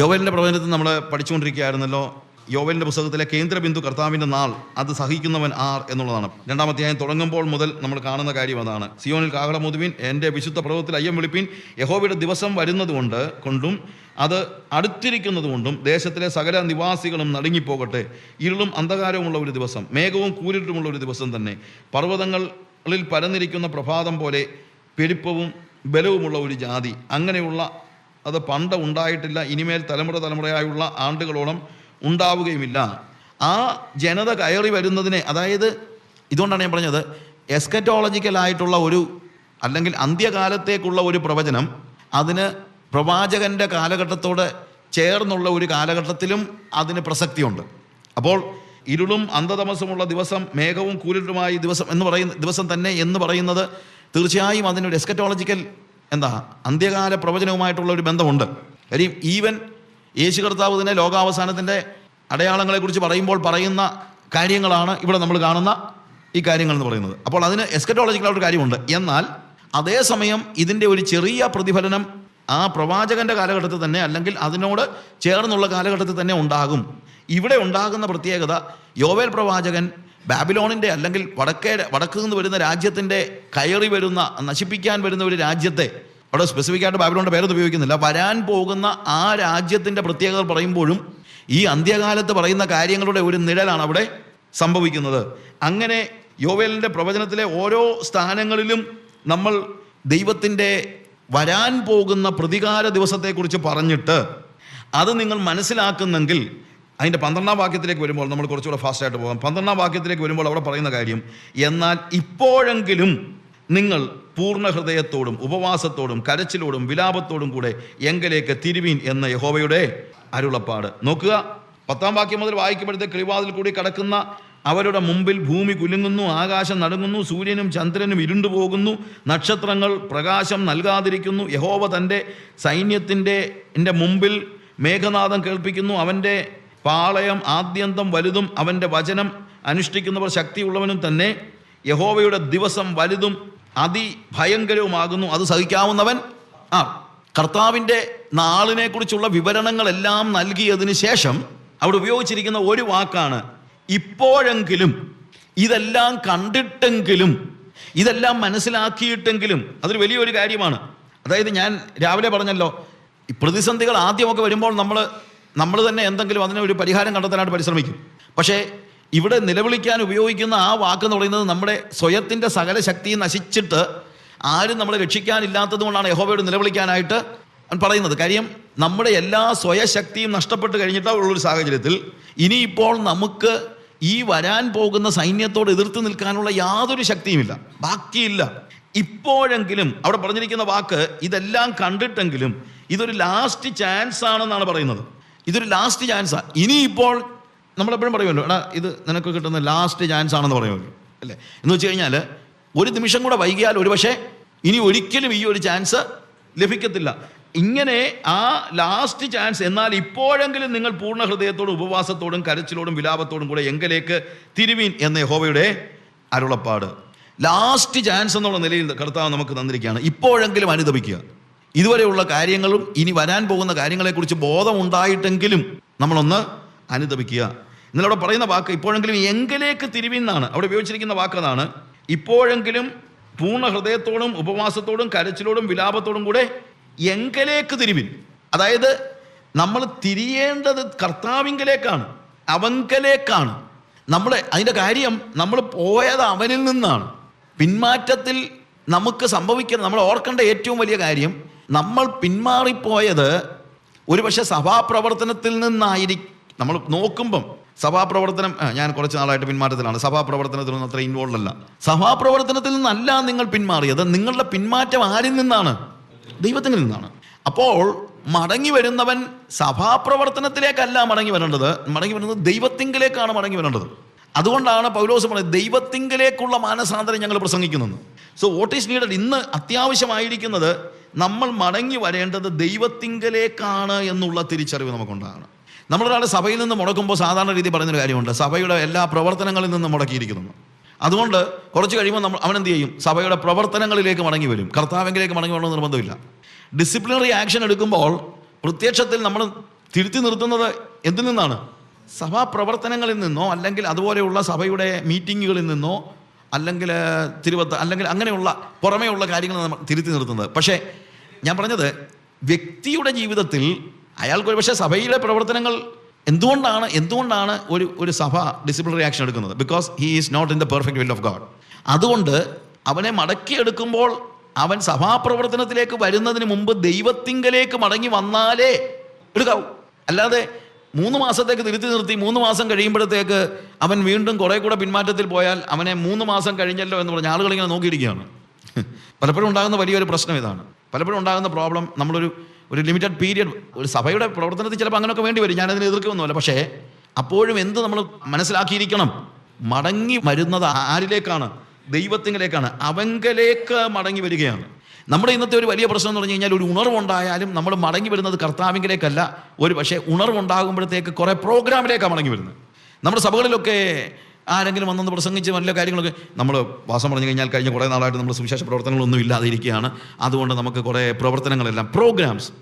യോവലിന്റെ പ്രവചനത്തിൽ നമ്മൾ പഠിച്ചുകൊണ്ടിരിക്കുകയായിരുന്നല്ലോ യോവലിന്റെ പുസ്തകത്തിലെ കേന്ദ്രബിന്ദു കർത്താവിന്റെ നാൾ അത് സഹിക്കുന്നവൻ ആർ എന്നുള്ളതാണ്. രണ്ടാം രണ്ടാമധ്യായം തുടങ്ങുമ്പോൾ മുതൽ നമ്മൾ കാണുന്ന കാര്യം അതാണ്. സിയോനിൽ കാഹളമുതുവിൻ എന്റെ വിശുദ്ധ പർവതത്തിൽ അയ്യം വിളിപ്പിൻ യഹോവയുടെ ദിവസം വരുന്നതുകൊണ്ട് കൊണ്ടും അത് അടുത്തിരിക്കുന്നതുകൊണ്ടും ദേശത്തിലെ സകല നിവാസികളും നടുങ്ങിപ്പോകട്ടെ. ഇരുളും അന്ധകാരവുമുള്ള ഒരു ദിവസം മേഘവും കൂരിട്ടുമുള്ള ഒരു ദിവസം തന്നെ. പർവതങ്ങളിൽ പരന്നിരിക്കുന്ന പ്രഭാതം പോലെ പെരുപ്പവും ബലവുമുള്ള ഒരു ജാതി. അങ്ങനെയുള്ള അത് പണ്ട് ഉണ്ടായിട്ടില്ല ഇനിമേൽ തലമുറ തലമുറയായുള്ള ആണ്ടുകളോളം ഉണ്ടാവുകയുമില്ല. ആ ജനത കയറി വരുന്നതിനെ അതായത് ഇതുകൊണ്ടാണ് ഞാൻ പറഞ്ഞത് എസ്കറ്റോളജിക്കലായിട്ടുള്ള ഒരു അല്ലെങ്കിൽ അന്ത്യകാലത്തേക്കുള്ള ഒരു പ്രവചനം അതിന് പ്രവാചകന്റെ കാലഘട്ടത്തോട് ചേർന്നുള്ള ഒരു കാലഘട്ടത്തിലും അതിന് പ്രസക്തിയുണ്ട്. അപ്പോൾ ഇരുളും അന്ധതമസമുള്ള ദിവസം മേഘവും കൂരിട്ടുമായി ദിവസം എന്ന് പറയുന്ന ദിവസം തന്നെ എന്ന് പറയുന്നത് തീർച്ചയായും അതിനൊരു എസ്കറ്റോളജിക്കൽ എന്താ അന്ത്യകാല പ്രവചനവുമായിട്ടുള്ള ഒരു ബന്ധമുണ്ട്. കാര്യം ഈവൻ യേശു കർത്താവ് തന്നെ ലോകാവസാനത്തിന്റെ അടയാളങ്ങളെക്കുറിച്ച് പറയുമ്പോൾ പറയുന്ന കാര്യങ്ങളാണ് ഇവിടെ നമ്മൾ കാണുന്ന ഈ കാര്യങ്ങൾ എന്ന് പറയുന്നത്. അപ്പോൾ അതിന് എസ്കറ്റോളജിക്കലായിട്ട് കാര്യമുണ്ട്. എന്നാൽ അതേസമയം ഇതിന്റെ ഒരു ചെറിയ പ്രതിഫലനം ആ പ്രവാചകന്റെ കാലഘട്ടത്തിൽ തന്നെ അല്ലെങ്കിൽ അതിനോട് ചേർന്നുള്ള കാലഘട്ടത്തിൽ തന്നെ ഉണ്ടാകും. ഇവിടെ ഉണ്ടാകുന്ന പ്രത്യേകത യോവേൽ പ്രവാചകൻ ബാബിലോണിന്റെ അല്ലെങ്കിൽ വടക്കേ വടക്ക് നിന്ന് വരുന്ന രാജ്യത്തിന്റെ കയറി വരുന്ന നശിപ്പിക്കാൻ വരുന്ന ഒരു രാജ്യത്തെ അവിടെ സ്പെസിഫിക് ആയിട്ട് ബാബിലോണിന്റെ പേരൊന്നും ഉപയോഗിക്കുന്നില്ല. വരാൻ പോകുന്ന ആ രാജ്യത്തിന്റെ പ്രത്യേകത പറയുമ്പോഴും ഈ അന്ത്യകാലത്ത് പറയുന്ന കാര്യങ്ങളുടെ ഒരു നിഴലാണ് അവിടെ സംഭവിക്കുന്നത്. അങ്ങനെ യോവേലിന്റെ പ്രവചനത്തിലെ ഓരോ സ്ഥാനങ്ങളിലും നമ്മൾ ദൈവത്തിന്റെ വരാൻ പോകുന്ന പ്രതികാര ദിവസത്തെക്കുറിച്ച് പറഞ്ഞിട്ട് അത് നിങ്ങൾ മനസ്സിലാക്കുന്നെങ്കിൽ അതിന്റെ പന്ത്രണ്ടാം വാക്യത്തിലേക്ക് വരുമ്പോൾ നമ്മൾ കുറച്ചുകൂടെ ഫാസ്റ്റായിട്ട് പോകാം. പന്ത്രണ്ടാം വാക്യത്തിലേക്ക് വരുമ്പോൾ അവിടെ പറയുന്ന കാര്യം എന്നാൽ ഇപ്പോഴെങ്കിലും നിങ്ങൾ പൂർണ ഹൃദയത്തോടും ഉപവാസത്തോടും കരച്ചിലോടും വിലാപത്തോടും കൂടെ എങ്കലേക്ക് തിരുവീൻ എന്ന യഹോവയുടെ അരുളപ്പാട്. നോക്കുക പത്താം വാക്യം മുതൽ വായിക്കുമ്പോഴത്തെ കിളിവാതിൽ കൂടി കടക്കുന്ന അവരുടെ മുമ്പിൽ ഭൂമി കുലുങ്ങുന്നു ആകാശം നടുങ്ങുന്നു സൂര്യനും ചന്ദ്രനും ഇരുണ്ടു പോകുന്നു നക്ഷത്രങ്ങൾ പ്രകാശം നൽകാതിരിക്കുന്നു യഹോവ തന്റെ സൈന്യത്തിന്റെ മുമ്പിൽ മേഘനാഥം കേൾപ്പിക്കുന്നു അവന്റെ പാളയം ആദ്യന്തം വലുതും അവന്റെ വചനം അനുഷ്ഠിക്കുന്നവർ ശക്തിയുള്ളവനും തന്നെ യഹോവയുടെ ദിവസം വലുതും അതിഭയങ്കരവുമാകുന്നു. അത് സഹിക്കാവുന്നവൻ ആ കർത്താവിന്റെ നാളിനെക്കുറിച്ചുള്ള വിവരണങ്ങളെല്ലാം നൽകിയതിന് ശേഷം അവിടെ ഉപയോഗിച്ചിരിക്കുന്ന ഒരു വാക്കാണ് ഇപ്പോഴെങ്കിലും. ഇതെല്ലാം കണ്ടിട്ടെങ്കിലും. ഇതെല്ലാം മനസ്സിലാക്കിയിട്ടെങ്കിലും. അതൊരു വലിയൊരു കാര്യമാണ്. അതായത് ഞാൻ രാവിലെ പറഞ്ഞല്ലോ ഈ പ്രതിസന്ധികൾ ആദ്യമൊക്കെ വരുമ്പോൾ നമ്മൾ നമ്മൾ തന്നെ എന്തെങ്കിലും അതിന് ഒരു പരിഹാരം കണ്ടെത്താനായിട്ട് പരിശ്രമിക്കും. പക്ഷേ ഇവിടെ നിലവിളിക്കാൻ ഉപയോഗിക്കുന്ന ആ വാക്ക് എന്ന് പറയുന്നത് നമ്മുടെ സ്വയത്തിന്റെ സകല ശക്തി നശിച്ചിട്ട് ആരും നമ്മളെ രക്ഷിക്കാനില്ലാത്തത് കൊണ്ടാണ് യഹോബയോട് നിലവിളിക്കാനായിട്ട് പറയുന്നത്. കാര്യം നമ്മുടെ എല്ലാ സ്വയശക്തിയും നഷ്ടപ്പെട്ട് കഴിഞ്ഞിട്ടുള്ളൊരു സാഹചര്യത്തിൽ ഇനിയിപ്പോൾ നമുക്ക് ഈ വരാൻ പോകുന്ന സൈന്യത്തോട് എതിർത്ത് നിൽക്കാനുള്ള യാതൊരു ശക്തിയുമില്ല. ബാക്കിയില്ല. ഇപ്പോഴെങ്കിലും അവിടെ പറഞ്ഞിരിക്കുന്ന വാക്ക് ഇതെല്ലാം കണ്ടിട്ടെങ്കിലും ഇതൊരു ലാസ്റ്റ് ചാൻസ് ആണെന്നാണ് പറയുന്നത്. ഇതൊരു ലാസ്റ്റ് ചാൻസാണ് ഇനിയിപ്പോൾ നമ്മളെപ്പോഴും പറയുമല്ലോ എടാ ഇത് നിനക്ക് കിട്ടുന്ന ലാസ്റ്റ് ചാൻസ് ആണെന്ന് പറയുമല്ലോ അല്ലേ? എന്ന് വെച്ച് കഴിഞ്ഞാൽ ഒരു നിമിഷം കൂടെ വൈകിയാൽ ഒരുപക്ഷെ ഇനി ഒരിക്കലും ഈ ഒരു ചാൻസ് ലഭിക്കത്തില്ല. ഇങ്ങനെ ആ ലാസ്റ്റ് ചാൻസ് എന്നാൽ ഇപ്പോഴെങ്കിലും നിങ്ങൾ പൂർണ ഹൃദയത്തോടും ഉപവാസത്തോടും കരച്ചിലോടും വിലാപത്തോടും കൂടെ എങ്കിലേക്ക് തിരുവീൻ എന്ന യഹോവയുടെ അരുളപ്പാട്. ലാസ്റ്റ് ചാൻസ് എന്നുള്ള നിലയിൽ കർത്താവ് നമുക്ക് തന്നിരിക്കുകയാണ്. ഇപ്പോഴെങ്കിലും അനുദപിക്കുക. ഇതുവരെയുള്ള കാര്യങ്ങളും ഇനി വരാൻ പോകുന്ന കാര്യങ്ങളെക്കുറിച്ച് ബോധമുണ്ടായിട്ടെങ്കിലും നമ്മളൊന്ന് അനുദപിക്കുക. ഇന്നലെ അവിടെ പറയുന്ന വാക്ക് ഇപ്പോഴെങ്കിലും എങ്കിലേക്ക് തിരിവിന്നാണ്. അവിടെ ഉപയോഗിച്ചിരിക്കുന്ന വാക്ക് അതാണ്. ഇപ്പോഴെങ്കിലും പൂർണ ഹൃദയത്തോടും ഉപവാസത്തോടും കരച്ചിലോടും വിലാപത്തോടും കൂടെ എങ്കലേക്ക് തിരുവിൻ. അതായത് നമ്മൾ തിരിയേണ്ടത് കർത്താവിങ്കലേക്കാണ് അവങ്കലേക്കാണ്. നമ്മൾ അതിന്റെ കാര്യം നമ്മൾ പോയത് അവനിൽ നിന്നാണ്. പിന്മാറ്റത്തിൽ നമുക്ക് സംഭവിക്കുന്ന നമ്മൾ ഓർക്കേണ്ട ഏറ്റവും വലിയ കാര്യം നമ്മൾ പിന്മാറിപ്പോയത് ഒരുപക്ഷെ സഭാപ്രവർത്തനത്തിൽ നിന്നായിരിക്കും നമ്മൾ നോക്കുമ്പം സഭാപ്രവർത്തനം ഞാൻ കുറച്ച് നാളായിട്ട് പിന്മാറ്റത്തിലാണ്. സഭാപ്രവർത്തനത്തിലൊന്നും അത്ര ഇൻവോൾവ് അല്ല. സഭാപ്രവർത്തനത്തിൽ നിന്നല്ല നിങ്ങൾ പിന്മാറിയത്. നിങ്ങളുടെ പിന്മാറ്റം ആരിൽ നിന്നാണ്? ദൈവത്തിൽ നിന്നാണ്. അപ്പോൾ മടങ്ങി വരുന്നവൻ സഭാപ്രവർത്തനത്തിലേക്കല്ല മടങ്ങി വരേണ്ടത്. മടങ്ങി വരുന്നത് ദൈവത്തിങ്കിലേക്കാണ് മടങ്ങി വരേണ്ടത്. അതുകൊണ്ടാണ് പൗലോസ് പറയുന്നത് ദൈവത്തിങ്കിലേക്കുള്ള മാനസാന്തരം ഞങ്ങൾ പ്രസംഗിക്കുന്നത് സോ വോട്ട് ഈസ് നീഡഡ് ഇന്ന് അത്യാവശ്യമായിരിക്കുന്നത് നമ്മൾ മടങ്ങി വരേണ്ടത് ദൈവത്തിങ്കലേക്കാണ് എന്നുള്ള തിരിച്ചറിവ് നമുക്കുണ്ടാകണം. നമ്മളൊരാൾ സഭയിൽ നിന്ന് മുടക്കുമ്പോൾ സാധാരണ രീതി പറയുന്നൊരു കാര്യമുണ്ട്. സഭയുടെ എല്ലാ പ്രവർത്തനങ്ങളിൽ നിന്ന് മുടക്കിയിരിക്കുന്നു. അതുകൊണ്ട് കുറച്ച് കഴിയുമ്പോൾ നമ്മൾ അവൻ എന്ത് ചെയ്യും? സഭയുടെ പ്രവർത്തനങ്ങളിലേക്ക് മടങ്ങി വരും. കർത്താവെങ്കിലേക്ക് മടങ്ങി വരണമെന്ന് നിർബന്ധമില്ല. ഡിസിപ്ലിനറി ആക്ഷൻ എടുക്കുമ്പോൾ പ്രത്യക്ഷത്തിൽ നമ്മൾ തിരുത്തി നിർത്തുന്നത് എന്തിൽ നിന്നാണ്? സഭാ പ്രവർത്തനങ്ങളിൽ നിന്നോ അല്ലെങ്കിൽ അതുപോലെയുള്ള സഭയുടെ മീറ്റിങ്ങുകളിൽ നിന്നോ അല്ലെങ്കിൽ തിരുവത്ത അല്ലെങ്കിൽ അങ്ങനെയുള്ള പുറമേയുള്ള കാര്യങ്ങൾ നമ്മൾ തിരുത്തി നിർത്തുന്നത്. പക്ഷേ ഞാൻ പറഞ്ഞത് വ്യക്തിയുടെ ജീവിതത്തിൽ അയാൾക്ക് പക്ഷേ സഭയിലെ പ്രവർത്തനങ്ങൾ എന്തുകൊണ്ടാണ് എന്തുകൊണ്ടാണ് ഒരു ഒരു സഭ ഡിസിപ്ലിനറി ആക്ഷൻ എടുക്കുന്നത്? Because he is not in the perfect will of God അതുകൊണ്ട് അവനെ മടക്കിയെടുക്കുമ്പോൾ അവൻ സഭാപ്രവർത്തനത്തിലേക്ക് വരുന്നതിന് മുമ്പ് ദൈവത്തിങ്കലേക്ക് മടങ്ങി വന്നാലേ എടുക്കാവൂ. അല്ലാതെ മൂന്ന് മാസത്തേക്ക് തിരുത്തി നിർത്തി മൂന്ന് മാസം കഴിയുമ്പോഴത്തേക്ക് അവൻ വീണ്ടും കുറെ കൂടെ പിന്മാറ്റത്തിൽ പോയാൽ അവനെ മൂന്ന് മാസം കഴിഞ്ഞല്ലോ എന്ന് പറഞ്ഞ് ആളുകൾ ഇങ്ങനെ നോക്കിയിരിക്കുകയാണ്. പലപ്പോഴും ഉണ്ടാകുന്ന വലിയൊരു പ്രശ്നം ഇതാണ്. പലപ്പോഴും ഉണ്ടാകുന്ന പ്രോബ്ലം നമ്മളൊരു ഒരു ലിമിറ്റഡ് പീരിയഡ് ഒരു സഭയുടെ പ്രവർത്തനത്തിൽ ചിലപ്പോൾ അങ്ങനെയൊക്കെ വേണ്ടി വരും. ഞാനതിനെ എതിർക്കുമൊന്നുമല്ല പക്ഷേ അപ്പോഴും എന്ത് നമ്മൾ മനസ്സിലാക്കിയിരിക്കണം? മടങ്ങി വരുന്നത് ആരിലേക്കാണ്? ദൈവത്തിങ്കിലേക്കാണ്. അവങ്കലേക്ക് മടങ്ങി വരികയാണ്. നമ്മുടെ ഇന്നത്തെ ഒരു വലിയ പ്രശ്നം എന്ന് പറഞ്ഞു കഴിഞ്ഞാൽ ഒരു ഉണർവുണ്ടായാലും നമ്മൾ മടങ്ങി വരുന്നത് കർത്താവിങ്കിലേക്കല്ല. ഒരു പക്ഷേ ഉണർവുണ്ടാകുമ്പോഴത്തേക്ക് കുറേ പ്രോഗ്രാമിലേക്കാണ് മടങ്ങി വരുന്നത്. നമ്മുടെ സഭകളിലൊക്കെ ആരെങ്കിലും വന്നൊന്ന് പ്രസംഗിച്ച് നല്ല കാര്യങ്ങളൊക്കെ നമ്മൾ വാസം പറഞ്ഞു കഴിഞ്ഞാൽ കഴിഞ്ഞ കുറേ നാളായിട്ട് നമ്മൾ സുവിശേഷ പ്രവർത്തനങ്ങളൊന്നും ഇല്ലാതെ ഇരിക്കുകയാണ് അതുകൊണ്ട് നമുക്ക് കുറേ പ്രവർത്തനങ്ങളെല്ലാം പ്രോഗ്രാംസ്.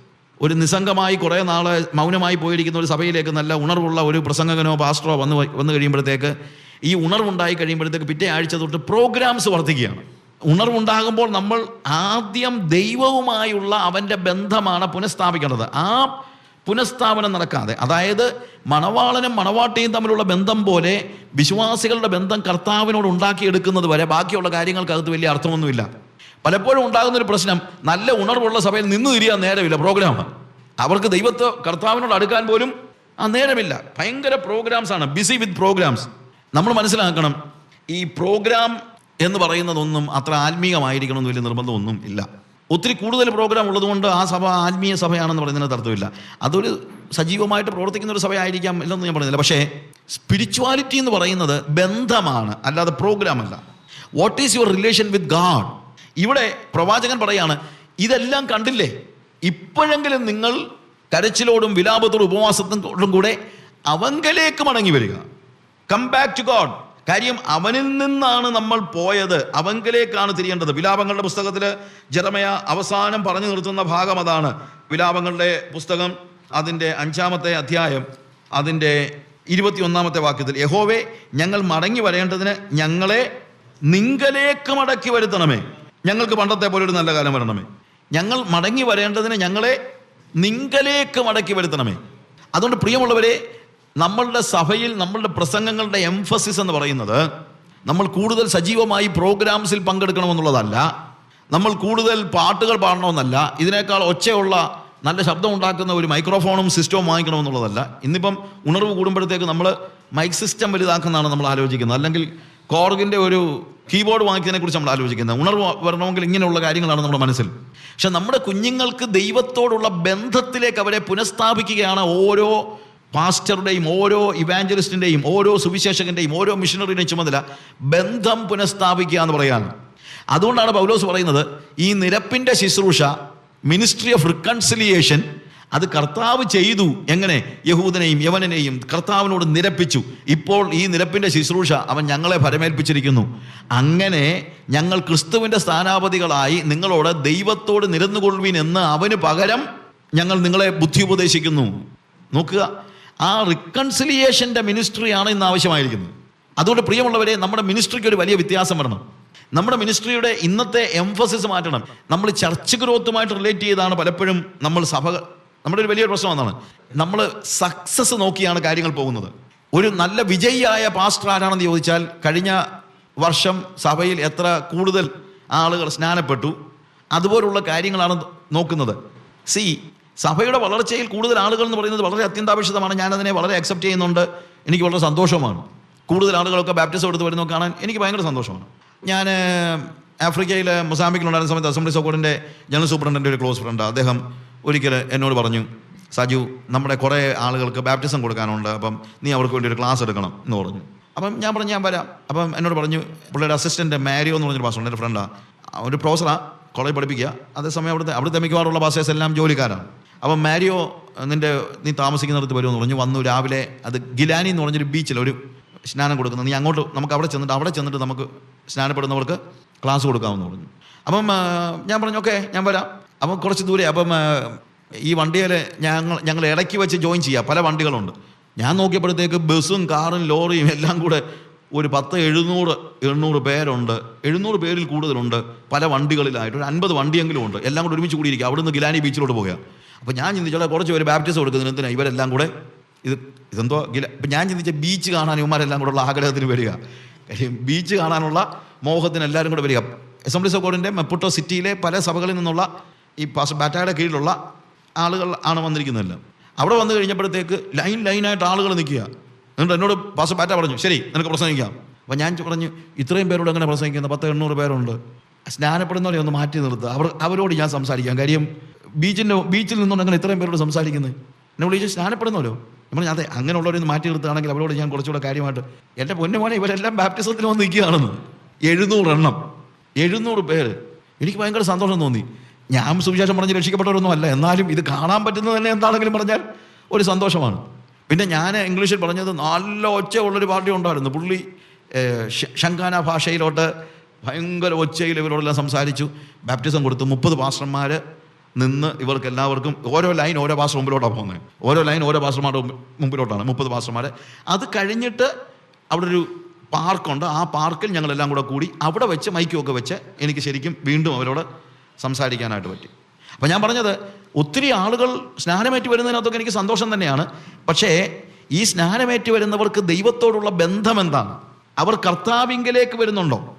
ഒരു നിസ്സംഗമായി കുറേ നാൾ മൗനമായി പോയിരിക്കുന്ന ഒരു സഭയിലേക്ക് നല്ല ഉണർവുള്ള ഒരു പ്രസംഗകനോ പാസ്റ്ററോ വന്ന് വന്നു കഴിയുമ്പോഴത്തേക്ക് ഈ ഉണർവുണ്ടായി കഴിയുമ്പോഴത്തേക്ക് പിറ്റേ ആഴ്ച തൊട്ട് പ്രോഗ്രാംസ് വർദ്ധിക്കുകയാണ്. ഉണർവുണ്ടാകുമ്പോൾ നമ്മൾ ആദ്യം ദൈവവുമായുള്ള അവന്റെ ബന്ധമാണ് പുനഃസ്ഥാപിക്കേണ്ടത്. ആ പുനഃസ്ഥാപനം നടക്കാതെ അതായത് മണവാളനും മണവാട്ടിയും തമ്മിലുള്ള ബന്ധം പോലെ വിശ്വാസികളുടെ ബന്ധം കർത്താവിനോട് ഉണ്ടാക്കിയെടുക്കുന്നത് വരെ ബാക്കിയുള്ള കാര്യങ്ങൾക്കകത്ത് വലിയ അർത്ഥമൊന്നുമില്ല. പലപ്പോഴും ഉണ്ടാകുന്നൊരു പ്രശ്നം നല്ല ഉണർവുള്ള സഭയിൽ നിന്ന് തിരിയാൻ നേരമില്ല പ്രോഗ്രാം അവർക്ക് ദൈവത്തെ കർത്താവിനോട് അടുക്കാൻ പോലും ആ നേരമില്ല. ഭയങ്കര പ്രോഗ്രാംസ് ആണ് ബിസി വിത്ത് പ്രോഗ്രാംസ് നമ്മൾ മനസ്സിലാക്കണം ഈ പ്രോഗ്രാം എന്ന് പറയുന്നതൊന്നും അത്ര ആത്മീയമായിരിക്കണം എന്ന് വലിയ നിർബന്ധമൊന്നും ഇല്ല. ഒത്തിരി കൂടുതൽ പ്രോഗ്രാം ഉള്ളതുകൊണ്ട് ആ സഭ ആത്മീയ സഭയാണെന്ന് പറയുന്നതിന് അർത്ഥമില്ല അതൊരു സജീവമായിട്ട് പ്രവർത്തിക്കുന്ന ഒരു സഭയായിരിക്കാം ഇല്ലെന്ന് ഞാൻ പറയുന്നില്ല പക്ഷേ സ്പിരിച്വാലിറ്റി എന്ന് പറയുന്നത് ബന്ധമാണ് അല്ലാതെ പ്രോഗ്രാം അല്ല. What is your relation with God ഇവിടെ പ്രവാചകൻ പറയാണ് ഇതെല്ലാം കണ്ടില്ലേ? ഇപ്പോഴെങ്കിലും നിങ്ങൾ കരച്ചിലോടും വിലാപത്തോടും ഉപവാസത്തോടും കൂടെ അവങ്കലേക്ക് മടങ്ങി വരിക. കം ബാക്ക് ടു ഗോഡ് കാര്യം അവനിൽ നിന്നാണ് നമ്മൾ പോയത്. അവങ്കിലേക്കാണ് തിരിയേണ്ടത്. വിലാപങ്ങളുടെ പുസ്തകത്തിൽ ജെറമയ അവസാനം പറഞ്ഞു നിർത്തുന്ന ഭാഗം അതാണ്. വിലാപങ്ങളുടെ പുസ്തകം അതിന്റെ അഞ്ചാമത്തെ അധ്യായം അതിന്റെ ഇരുപത്തിയൊന്നാമത്തെ വാക്യത്തിൽ യഹോവേ ഞങ്ങൾ മടങ്ങി വരേണ്ടതിന് ഞങ്ങളെ നിങ്കലേക്ക് മടക്കി വരുത്തണമേ. ഞങ്ങൾക്ക് പണ്ടത്തെ പോലെ ഒരു നല്ല കാലം വരണമേ. ഞങ്ങൾ മടങ്ങി വരേണ്ടതിന് ഞങ്ങളെ നിങ്കലേക്ക് മടക്കി വരുത്തണമേ. അതുകൊണ്ട് പ്രിയമുള്ളവരെ നമ്മളുടെ സഭയിൽ നമ്മളുടെ പ്രസംഗങ്ങളുടെ എംഫസിസ് എന്ന് പറയുന്നത് നമ്മൾ കൂടുതൽ സജീവമായി പ്രോഗ്രാംസിൽ പങ്കെടുക്കണമെന്നുള്ളതല്ല. നമ്മൾ കൂടുതൽ പാട്ടുകൾ പാടണമെന്നല്ല. ഇതിനേക്കാൾ ഒച്ചയുള്ള നല്ല ശബ്ദം ഉണ്ടാക്കുന്ന ഒരു മൈക്രോഫോണും സിസ്റ്റവും വാങ്ങിക്കണമെന്നുള്ളതല്ല. ഇന്നിപ്പം ഉണർവ് കൂടുമ്പോഴത്തേക്ക് നമ്മൾ മൈക്ക് സിസ്റ്റം വലുതാക്കുന്നതാണ് നമ്മൾ ആലോചിക്കുന്നത്. അല്ലെങ്കിൽ കോർഗിന്റെ ഒരു കീബോർഡ് വാങ്ങിക്കുന്നതിനെ നമ്മൾ ആലോചിക്കുന്നത്. ഉണർവ് വരണമെങ്കിൽ ഇങ്ങനെയുള്ള കാര്യങ്ങളാണ് നമ്മുടെ മനസ്സിൽ. പക്ഷെ നമ്മുടെ കുഞ്ഞുങ്ങൾക്ക് ദൈവത്തോടുള്ള ബന്ധത്തിലേക്ക് അവരെ പുനഃസ്ഥാപിക്കുകയാണ് ഓരോ പാസ്റ്ററുടെയും ഓരോ ഇവാഞ്ചലിസ്റ്റിന്റെയും ഓരോ സുവിശേഷകന്റെയും ഓരോ മിഷണറിയുടെയും ചുമതല ബന്ധം പുനഃസ്ഥാപിക്കുക എന്ന് പറയാണ് അതുകൊണ്ടാണ് പൗലോസ് പറയുന്നത് ഈ നിരപ്പിന്റെ ശുശ്രൂഷ മിനിസ്ട്രി ഓഫ് റിക്കൺസിലിയേഷൻ അത് കർത്താവ് ചെയ്തു. എങ്ങനെ? യഹൂദനെയും യവനനെയും കർത്താവിനോട് നിരപ്പിച്ചു. ഇപ്പോൾ ഈ നിരപ്പിന്റെ ശുശ്രൂഷ അവൻ ഞങ്ങളെ ഫലമേൽപ്പിച്ചിരിക്കുന്നു അങ്ങനെ ഞങ്ങൾ ക്രിസ്തുവിന്റെ സ്ഥാനാപതികളായി നിങ്ങളോട് ദൈവത്തോട് നിരന്നുകൊള്ളുവീൻ എന്ന് അവന് പകരം ഞങ്ങൾ നിങ്ങളെ ബുദ്ധി ഉപദേശിക്കുന്നു. നോക്കുക ആ റിക്കൺസിലിയേഷന്റെ മിനിസ്ട്രിയാണ് ഇന്ന് ആവശ്യമായിരിക്കുന്നത്. അതുകൊണ്ട് പ്രിയമുള്ളവരെ നമ്മുടെ മിനിസ്ട്രിക്ക് ഒരു വലിയ വ്യത്യാസം വരണം. നമ്മുടെ മിനിസ്ട്രിയുടെ ഇന്നത്തെ എംഫസിസ് മാറ്റണം. നമ്മൾ ചർച്ച് ഗ്രോത്തുമായിട്ട് റിലേറ്റ് ചെയ്താണ് പലപ്പോഴും നമ്മൾ സഭ നമ്മുടെ ഒരു വലിയൊരു പ്രശ്നം എന്നാണ് നമ്മൾ സക്സസ് നോക്കിയാണ് കാര്യങ്ങൾ പോകുന്നത്. ഒരു നല്ല വിജയിയായ പാസ്റ്റർ ആരാണെന്ന് ചോദിച്ചാൽ കഴിഞ്ഞ വർഷം സഭയിൽ എത്ര കൂടുതൽ ആളുകൾ സ്നാനപ്പെട്ടു അതുപോലുള്ള കാര്യങ്ങളാണ് നോക്കുന്നത്. സി സഭയുടെ വളർച്ചയിൽ കൂടുതൽ ആളുകൾ എന്ന് പറയുന്നത് വളരെ അത്യന്താപേക്ഷിതമാണ്. ഞാനതിനെ വളരെ അക്സെപ്റ്റ് ചെയ്യുന്നുണ്ട്. എനിക്ക് വളരെ സന്തോഷമാണ്. കൂടുതൽ ആളുകളൊക്കെ ബാപ്റ്റിസം എടുത്ത് വരുന്നത് കാണാൻ എനിക്ക് ഭയങ്കര സന്തോഷമാണ്. ഞാൻ ആഫ്രിക്കയിൽ മൊസാമ്പിക്കിലുണ്ടായിരുന്ന സമയത്ത് അസംബ്ലി സോക്കോഡിന്റെ ജനറൽ സൂപ്രണ്ടന്റെ ഒരു ക്ലോസ് ഫ്രണ്ട് അദ്ദേഹം ഒരിക്കൽ എന്നോട് പറഞ്ഞു സജു നമ്മുടെ കുറേ ആളുകൾക്ക് ബാപ്റ്റിസം കൊടുക്കാനുണ്ട്. അപ്പം നീ അവർക്ക് വേണ്ടി ഒരു ക്ലാസ് എടുക്കണം എന്ന് പറഞ്ഞു. അപ്പം ഞാൻ പറഞ്ഞു ഞാൻ വരാം. അപ്പം എന്നോട് പറഞ്ഞു പുള്ളിയുടെ അസിസ്റ്റന്റ് മാരിയോ എന്ന് പറഞ്ഞൊരു പാസ്റ്റുണ്ട് എന്റെ ഫ്രണ്ടാണ് ഒരു പ്രൊഫസറാണ് കോളേജ് പഠിപ്പിക്കുക. അതേസമയം അവിടുത്തെ അവിടുത്തെ മിക്കവാറുള്ള പാസേഴ്സ് എല്ലാം ജോലിക്കാരാണ്. അപ്പം മാരിയോ നിന്റെ നീ താമസിക്കുന്നിടത്ത് വരുമെന്ന് പറഞ്ഞു. വന്നു രാവിലെ അത് ഗിലാനി എന്ന് പറഞ്ഞൊരു ബീച്ചിൽ ഒരു സ്നാനം കൊടുക്കുന്നത് നീ അങ്ങോട്ട് നമുക്ക് അവിടെ ചെന്നിട്ട് അവിടെ ചെന്നിട്ട് നമുക്ക് സ്നാനപ്പെടുന്നവർക്ക് ക്ലാസ് കൊടുക്കാമെന്ന് പറഞ്ഞു. അപ്പം ഞാൻ പറഞ്ഞു ഓക്കെ ഞാൻ വരാം. അപ്പം കുറച്ച് ദൂരെ അപ്പം ഈ വണ്ടിയിൽ ഞങ്ങൾ ഞങ്ങൾ ഇടയ്ക്ക് വെച്ച് ജോയിൻ ചെയ്യുക പല വണ്ടികളുണ്ട്. ഞാൻ നോക്കിയപ്പോഴത്തേക്ക് ബസ്സും കാറും ലോറിയും എല്ലാം കൂടെ ഒരു പത്ത് എഴുന്നൂറ് എണ്ണൂറ് പേരുണ്ട്. എഴുന്നൂറ് പേരിൽ കൂടുതലുണ്ട്. പല വണ്ടികളിലായിട്ട്. ഒരു അൻപത് വണ്ടിയെങ്കിലും ഉണ്ട്. എല്ലാം കൂടെ ഒരുമിച്ച് കൂടിയിരിക്കുക അവിടുന്ന് ഗിലാനി ബീച്ചിലോട്ട് പോകുക അപ്പോൾ ഞാൻ ചിന്തിച്ചോളാം കുറച്ച് പേര് ബാപ്റ്റിസം കൊടുക്കുന്നതിന് എന്തിനാ? ഇവരെല്ലാം കൂടെ ഇത് ഇതെന്തോ ഗില ഇപ്പം ഞാൻ ചിന്തിച്ച ബീച്ച് കാണാൻ ഇവന്മാരെല്ലാം കൂടെ ഉള്ള ആഗ്രഹത്തിന് വരിക. കാര്യം ബീച്ച് കാണാനുള്ള മോഹത്തിന് എല്ലാവരും കൂടെ വരിക. അസംബ്ലീസ് ഓഫ് ഗോഡിന്റെ മെപ്പുട്ടോ സിറ്റിയിലെ പല സഭകളിൽ നിന്നുള്ള ഈ പാസ് ബാറ്റയുടെ കീഴിലുള്ള ആളുകൾ ആണ് വന്നിരിക്കുന്നതെല്ലാം. അവിടെ വന്നു കഴിഞ്ഞപ്പോഴത്തേക്ക് ലൈൻ ലൈനായിട്ട് ആളുകൾ നിൽക്കുക. എന്നിട്ട് എന്നോട് പാസ് ബാറ്റ പറഞ്ഞു ശരി നിനക്ക് പ്രസംഗിക്കാം. അപ്പം ഞാൻ പറഞ്ഞു ഇത്രയും പേരോട് അങ്ങനെ പ്രസംഗിക്കുന്നത് പത്ത് എണ്ണൂറ് പേരുണ്ട്. സ്നാനപ്പെടുന്നവരെ ഒന്ന് മാറ്റി നിർത്തുക അവർ അവരോട് ഞാൻ സംസാരിക്കാം. കാര്യം ബീച്ചിന്റെ ബീച്ചിൽ നിന്നുകൊണ്ട് അങ്ങനെ ഇത്രയും പേരോട് സംസാരിക്കുന്നത്. എന്നെ വിളിച്ച് സ്നാനപ്പെടുന്നല്ലോ നമ്മൾ അതെ അങ്ങനെയുള്ളവരെ ഒന്ന് മാറ്റി നിർത്തുകയാണെങ്കിൽ അവരോട് ഞാൻ കുറച്ചുകൂടെ കാര്യമായിട്ട് എന്റെ പൊന്നു മോനെ ഇവരെല്ലാം ബാപ്റ്റിസത്തിൽ വന്ന് നിൽക്കുകയാണെന്ന്. എഴുന്നൂറ് എണ്ണം. എഴുന്നൂറ് പേര്. എനിക്ക് ഭയങ്കര സന്തോഷം തോന്നി. ഞാൻ സുവിശേഷം പറഞ്ഞ് രക്ഷിക്കപ്പെട്ടവരൊന്നും അല്ല. എന്നാലും ഇത് കാണാൻ പറ്റുന്നത് തന്നെ എന്താണെങ്കിലും പറഞ്ഞാൽ ഒരു സന്തോഷമാണ്. പിന്നെ ഞാൻ ഇംഗ്ലീഷിൽ പറഞ്ഞത് നല്ല ഒച്ചയുള്ളൊരു പാർട്ടി ഉണ്ടായിരുന്നു. പുള്ളി ശങ്കാന ഭാഷയിലോട്ട് ഭയങ്കര ഒച്ചയിൽ ഇവരോടെല്ലാം സംസാരിച്ചു. ബാപ്റ്റിസം കൊടുത്തു. മുപ്പത് പാസ്റ്റർമാർ നിന്ന് ഇവർക്ക് എല്ലാവർക്കും ഓരോ ലൈൻ ഓരോ ഭാഷ മുമ്പിലോട്ടാണ് പോകുന്നത്. ഓരോ ലൈൻ ഓരോ ഭാഷമാരുടെ മുമ്പ് മുമ്പിലോട്ടാണ് മുപ്പത് ഭാഷമാർ അത് കഴിഞ്ഞിട്ട് അവിടെ ഒരു പാർക്കുണ്ട്. ആ പാർക്കിൽ ഞങ്ങളെല്ലാം കൂടെ കൂടി അവിടെ വെച്ച് മൈക്കൊക്കെ വെച്ച് എനിക്ക് ശരിക്കും വീണ്ടും അവരോട് സംസാരിക്കാനായിട്ട് പറ്റി. അപ്പം ഞാൻ പറഞ്ഞത് ഒത്തിരി ആളുകൾ സ്നാനമേറ്റ് വരുന്നതിനകത്തൊക്കെ എനിക്ക് സന്തോഷം തന്നെയാണ്. പക്ഷേ ഈ സ്നാനമേറ്റ് വരുന്നവർക്ക് ദൈവത്തോടുള്ള ബന്ധം എന്താണ്? അവർ കർത്താവിങ്കലേക്ക് വരുന്നുണ്ടോ?